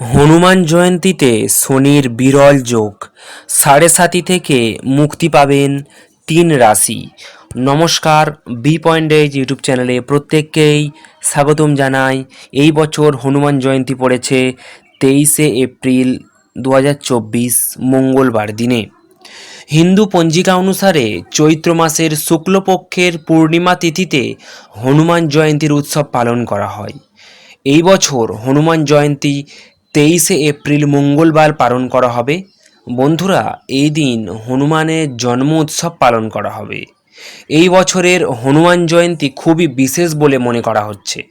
হনুমান জয়ন্তীতে শনির বিরল যোগ। সাড়ে সাতি থেকে মুক্তি পাবেন তিন রাশি। নমস্কার বি পয়েন্ট ডেজ ইউটিউব চ্যানেলে প্রত্যেককেই স্বাগতম জানাই। এই বছর হনুমান জয়ন্তী পড়েছে তেইশে এপ্রিল দু হাজার চব্বিশ মঙ্গলবার দিনে। হিন্দু পঞ্জিকা অনুসারে চৈত্র মাসের শুক্লপক্ষের পূর্ণিমা তিথিতে হনুমান জয়ন্তীর উৎসব পালন করা হয়। এই বছর হনুমান জয়ন্তী তেইশে এপ্রিল মঙ্গলবার পালন করা হবে। বন্ধুরা, এই দিন হনুমানের জন্ম উৎসব পালন করা হবে। এই বছরের হনুমান জয়ন্তী খুবই বিশেষ বলে মনে করা হচ্ছে।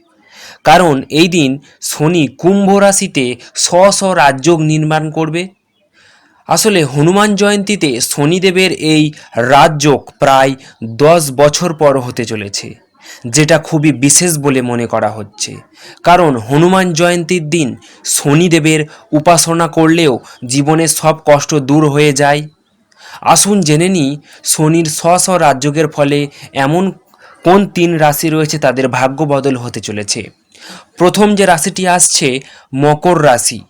কারণ এই দিন শনি কুম্ভ রাশিতে স্ব স্ব রাজযোগ নির্মাণ করবে। আসলে হনুমান জয়ন্তীতে শনিদেবের এই রাজযোগ প্রায় দশ বছর পর হতে চলেছে। যেটা খুবই বিশেষ বলে মনে করা হচ্ছে। কারণ হনুমান জয়ন্তীর দিন শনিদেবের উপাসনা করলেও জীবনের সব কষ্ট দূর হয়ে যায়। আসুন জেনে নিই, শনির স্ব স্ব রাজযোগের ফলে এমন কোন তিন রাশি রয়েছে তাদের ভাগ্য বদল হতে চলেছে? প্রথম যে রাশিটি আসছে, মকর রাশি।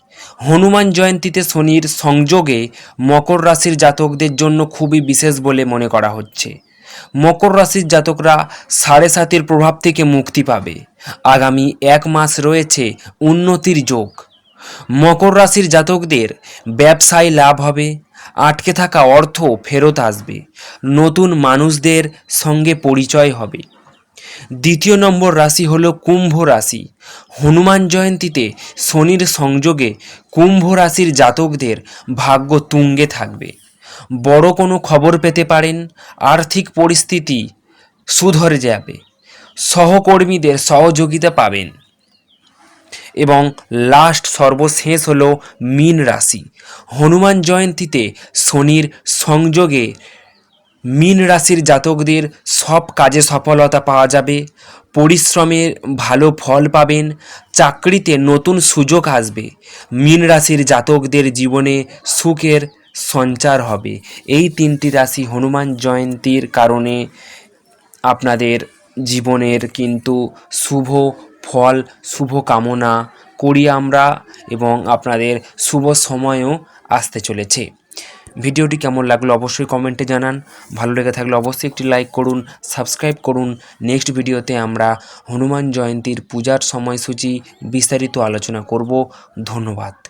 হনুমান জয়ন্তীতে শনির সংযোগে মকর রাশির জাতকদের জন্য খুবই বিশেষ বলে মনে করা হচ্ছে। মকর রাশির জাতকরা সাড়ে সাতের প্রভাব থেকে মুক্তি পাবে। আগামী এক মাস রয়েছে উন্নতির যোগ। মকর রাশির জাতকদের ব্যবসায় লাভ হবে, আটকে থাকা অর্থ ফেরত আসবে, নতুন মানুষদের সঙ্গে পরিচয় হবে। দ্বিতীয় নম্বর রাশি হলো কুম্ভ রাশি। হনুমান জয়ন্তীতে শনির সংযোগে কুম্ভ রাশির জাতকদের ভাগ্য তুঙ্গে থাকবে। বড় কোনো খবর পেতে পারেন, আর্থিক পরিস্থিতি সুধরে যাবে, সহকর্মীদের সহযোগিতা পাবেন। এবং লাস্ট সর্বশেষ হল মীন রাশি। হনুমান জয়ন্তীতে শনির সংযোগে মীন রাশির জাতকদের সব কাজে সফলতা পাওয়া যাবে পরিশ্রমের ভালো ফল পাবেন, চাকরিতে নতুন সুযোগ আসবে। মীন রাশির জাতকদের জীবনে সুখের সঞ্চার হবে। এই তিনটি রাশি হনুমান জয়ন্তীর কারণে আপনাদের জীবনের কিন্তু শুভ ফল, শুভ কামনা করি আমরা এবং আপনাদের শুভ সময়ও আসতে চলেছে। ভিডিওটি কেমন লাগল অবশ্যই কমেন্টে জানান। ভালো লেগে থাকলে অবশ্যই একটি লাইক করুন, সাবস্ক্রাইব করুন। নেক্সট ভিডিওতে আমরা হনুমান জয়ন্তীর পূজার সময়সূচি বিস্তারিত আলোচনা করব। ধন্যবাদ।